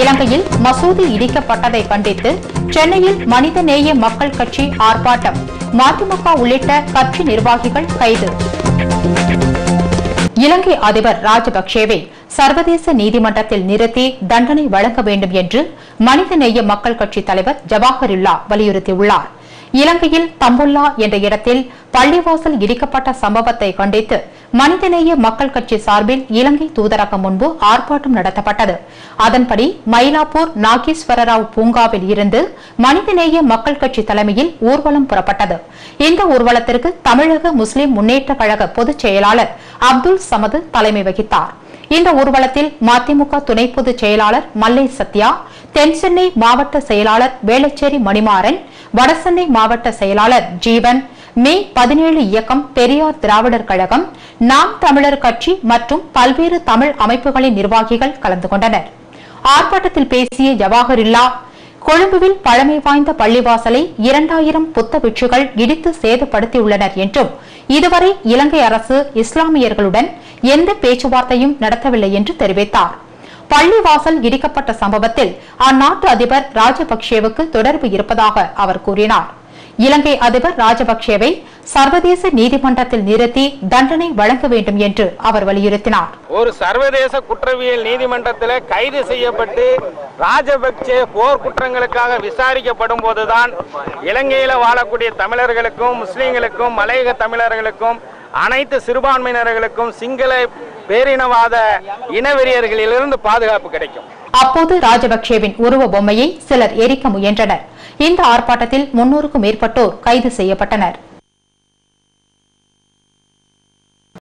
இலங்கையில் மசூதி இடிக்கப்பட்டதை கண்டித்து சென்னையில் மனிதநேய மக்கள் கட்சி ஆர்ப்பாட்டம். மதிமுக உள்ளிட்ட கட்சி நிர்வாகிகள் கைது. இலங்கை அதிபர் ராஜபக்சேவை சர்வதேச நீதிமன்றத்தில் நிறுத்தி தண்டனை வழங்க வேண்டும் என்று மனிதநேய மக்கள் கட்சி தலைவர் ஜவாஹருல்லா வலியுறுத்தியுள்ளார். இலங்கையில் தம்புல்லா என்ற இடத்தில் பள்ளிவாசல் இடிக்கப்பட்ட சம்பவத்தை கண்டித்து மனிதநேய மக்கள் கட்சி சார்பில் இலங்கை தூதரகம் முன்பு ஆர்ப்பாட்டம் நடத்தப்பட்டது. அதன்படி மயிலாப்பூர் நாகேஸ்வரராவ் பூங்காவில் இருந்து மனிதநேய மக்கள் கட்சி தலைமையில் ஊர்வலம் புறப்பட்டது. இந்த ஊர்வலத்திற்கு தமிழக முஸ்லிம் முன்னேற்ற கழக பொதுச் செயலாளர் அப்துல் சமது தலைமை வகித்தார். இந்த ஊர்வலத்தில் மதிமுக துணை பொதுச் செயலாளர் மல்லை சத்யா தென்சென்னை மாவட்ட செயலாளர் வேளச்சேரி மணிமாறன் வடசென்னை மாவட்ட செயலாளர் ஜீவன் மே பதினேழு இயக்கம் பெரியார் திராவிடர் கழகம் நாம் தமிழர் கட்சி மற்றும் பல்வேறு தமிழ் அமைப்புகளின் நிர்வாகிகள் கலந்து கொண்டனர். ஆர்ப்பாட்டத்தில் பேசிய ஜவாஹருல்லா கொழும்புவில் பழமை வாய்ந்த பள்ளிவாசலை இரண்டாயிரம் புத்த பிட்சுகள் இடித்து சேதப்படுத்தியுள்ளனர் என்றும் இதுவரை இலங்கை அரசு இஸ்லாமியர்களுடன் எந்த பேச்சுவார்த்தையும் நடத்தவில்லை என்று தெரிவித்தார். பள்ளிவாசல் இடிக்கப்பட்ட சம்பவத்தில் அந்நாட்டு அதிபர் ராஜபக்சேவுக்கு தொடர்பு இருப்பதாக அவர் கூறினார். இலங்கை அதிபர் ராஜபக்சேவை சர்வதேச நீதிமன்றத்தில் நிறுத்தி தண்டனை வழங்க வேண்டும் என்று அவர் வலியுறுத்தினார். ஒரு சர்வதேச குற்றவியல் நீதிமன்றத்தில் கைது செய்யப்பட்டு ராஜபக்சே போர் குற்றங்களுக்காக விசாரிக்கப்படும் போதுதான் இலங்கையில் வாழக்கூடிய தமிழர்களுக்கும் முஸ்லீம்களுக்கும் மலையக தமிழர்களுக்கும் அனைத்து சிறுபான்மையினர்களுக்கும் சிங்கள பேரினவாத இனவெறியர்களிலிருந்து பாதுகாப்பு கிடைக்கும். அப்போது ராஜபக்சேவின் உருவ பொம்மையை சிலர் எரிக்க முயன்றனர். இந்த ஆர்ப்பாட்டத்தில் முன்னூறுக்கும் மேற்பட்டோர் கைது செய்யப்பட்டனர்.